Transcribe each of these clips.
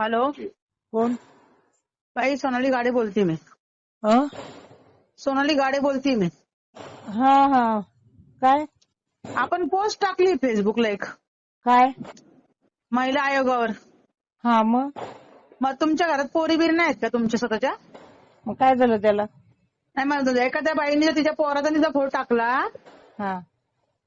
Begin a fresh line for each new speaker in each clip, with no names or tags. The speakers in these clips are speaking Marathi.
हॅलो?
कोण?
बाई सोनाली गाडे बोलते मी.
हं?
सोनाली गाडे बोलते मी.
हा हा. काय?
आपण पोस्ट टाकली फेसबुकला एक.
काय?
महिला आयोगावर.
हा मग?
मग तुमच्या घरात पोरी बिरी नाहीत का तुमच्या स्वतःच्या?
मग काय झालं त्याला?
नाही म्हणत होते. एखाद्या बाईने जर तिच्या पोराचा तिचा फोटो टाकला
हा.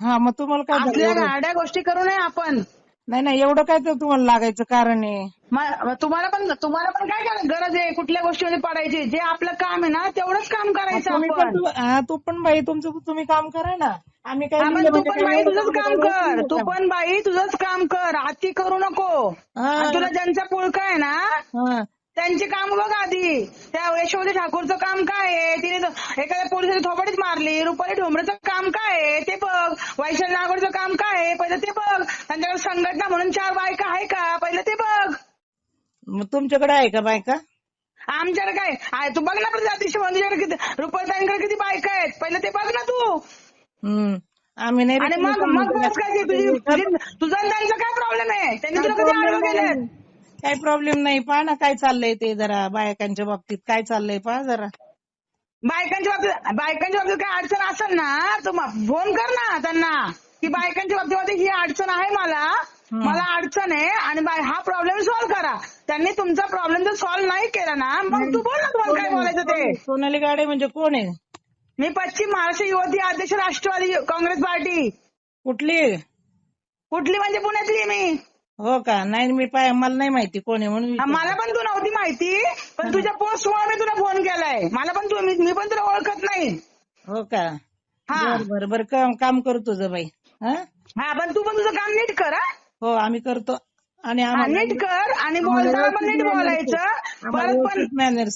हा मग तुम्हाला काय झालं
आपल्या
एवढं?
गाड्या गोष्टी करू नये आपण.
नाही नाही एवढं काय तर तुम्हाला लागायचं कारण आहे?
म- तुम्हाला पण तुम्हाला पण काय गरज आहे कुठल्या गोष्टीमध्ये पडायची. जे आपलं काम आहे ना तेवढंच काम करायचं
तुम्ही
आपण.
पण तू- हा, तू पण बाई तुमचं तुम्ही काम करा ना. आम्ही काय लिहिलं
तू
म्हणजे
पण
काय
बाई
एवढं
तुझंच काम कर. तू पण बाई तुझंच काम कर. अति करू नको.
हा.
आणि तुला ज्यांचा पुळका आहे ना
हा.
त्यांची काम बघ आधी. त्या यशोमती ठाकूरचं काम काय आहे? तिने एखाद्या पोलिसाने थोपडीच मारली रुपाली ढोंबरेचं काम काय आहे? ते बघ वैशाली नागोडचं काम काय आहे? पहिलं ते बघ. त्यांच्याकडे संघटना म्हणून चार बायका आहे का? पहिलं ते बघ.
मग तुमच्याकडे आहे का बायका?
आमच्याकडे काय? आहे. तू बघ ना प्रतिष्ठा मंदिराकडे किती रुपालीताईंकडे किती बायका आहेत? पहिलं ते बघ ना तू.
हम्म. आम्ही नाही
आणि मग मग काय तुझी तुझी- तुझा आणि त्यांचा काय प्रॉब्लेम आहे? त्यांनी तुला कधी आडवं केलं
काही प्रॉब्लेम नाही. पहा ना काय चाललंय ते जरा बायकांच्या बाबतीत. काय चाललंय पहा जरा.
बायकांच्या बाबतीत बायकांच्या बाबतीत काय अडचण असेल ना तू फोन कर ना त्यांना. की बायकांच्या बाबतीमध्ये ही अडचण आहे मला. मला अडचण आहे आणि हा प्रॉब्लेम सॉल्व्ह करा. त्यांनी तुमचा प्रॉब्लेम जर सॉल्व्ह नाही केला ना मग तू बोल ना तुम्हाला काय बोलायचं ते.
सोनाली गाडे म्हणजे कोण आहे?
मी पश्चिम महाराष्ट्र युवती अध्यक्ष राष्ट्रवादी काँग्रेस पार्टी.
कुठली?
कुठली म्हणजे पुण्यातली मी.
हो का? नाही मी पाय मला नाही माहिती कोण आहे म्हणून.
मला पण तू नव्हती माहिती पण तुझ्या पोस्टमुळे मी तुला फोन मला पण तू मी पण तुला ओळखत नाही.
हो का?
हा.
बर बर काम करू तुझं बाई. हा?
पण तू पण तुझं काम नीट कर हा.
आम्ही करतो. आणि
नीट कर आणि बोलताना पण नीट बोलायचं. परत पण
मॅनर्स